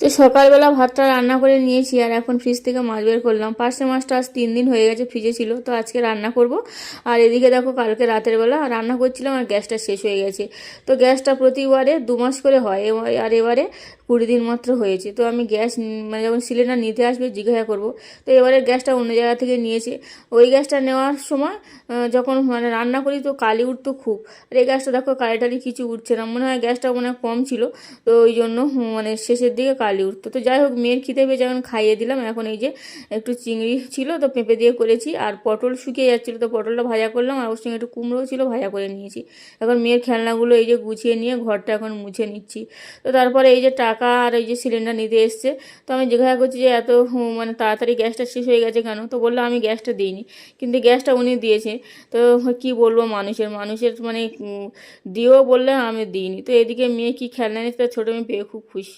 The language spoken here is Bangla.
তো সকালবেলা ভাতটা রান্না করে নিয়েছি আর এখন ফ্রিজ থেকে মাছ বের করলাম। পার্সে মাছটা আজ তিন দিন হয়ে গেছে, ফ্রিজে ছিল, তো আজকে রান্না করব। আর এদিকে দেখো, কালকে রাতের বেলা রান্না করছিলাম আর গ্যাসটা শেষ হয়ে গেছে। তো গ্যাসটা প্রতিবারে দু মাস করে হয় আর এবারে কুড়ি দিন মাত্র হয়েছে। তো আমি গ্যাস মানে যখন সিলিন্ডার নিতে আসবে, জিজ্ঞাসা করব। তো এবারে গ্যাসটা অন্য জায়গা থেকে নিয়েছে। ওই গ্যাসটা নেওয়ার সময় যখন মানে রান্না করি তো কালি উঠতো খুব। আর এই গ্যাসটা দেখো কালি টালি কিছু উঠছে না। মনে হয় গ্যাসটা মনে কম ছিল। তো ওই জন্য মানে শেষের দিকে কালি উঠতো। তো যাই হোক, মেয়ের খিদে পেয়ে যখন খাইয়ে দিলাম, এখন এই যে একটু চিংড়ি ছিল, তো পেঁপে দিয়ে করেছি, আর পটল শুকিয়ে যাচ্ছিল, তো পটলটা ভাজা করলাম, আর ওর সঙ্গে একটু কুমড়ো ছিল, ভাজা করে নিয়েছি। এখন মেয়ের খেলনাগুলো এই যে গুছিয়ে নিয়ে ঘরটা এখন মুছে নিচ্ছি। তো তারপরে এই যে টাকা আর এই যে সিলিন্ডার নিতে এসছে, তো আমি জিজ্ঞাসা করছি যে এত মানে তাড়াতাড়ি গ্যাসটা শেষ হয়ে গেছে কেন? তো বলল আমি গ্যাসটা দিইনি, কিন্তু গ্যাসটা উনি দিয়েছে। তো কি বলব মানুষের মানুষের মানে দিয়েও বললে আমি দিইনি। তো এদিকে মেয়ে কি খেলনা নিচ্ছে, তার ছোটো মেয়ে পেয়ে খুব খুশি।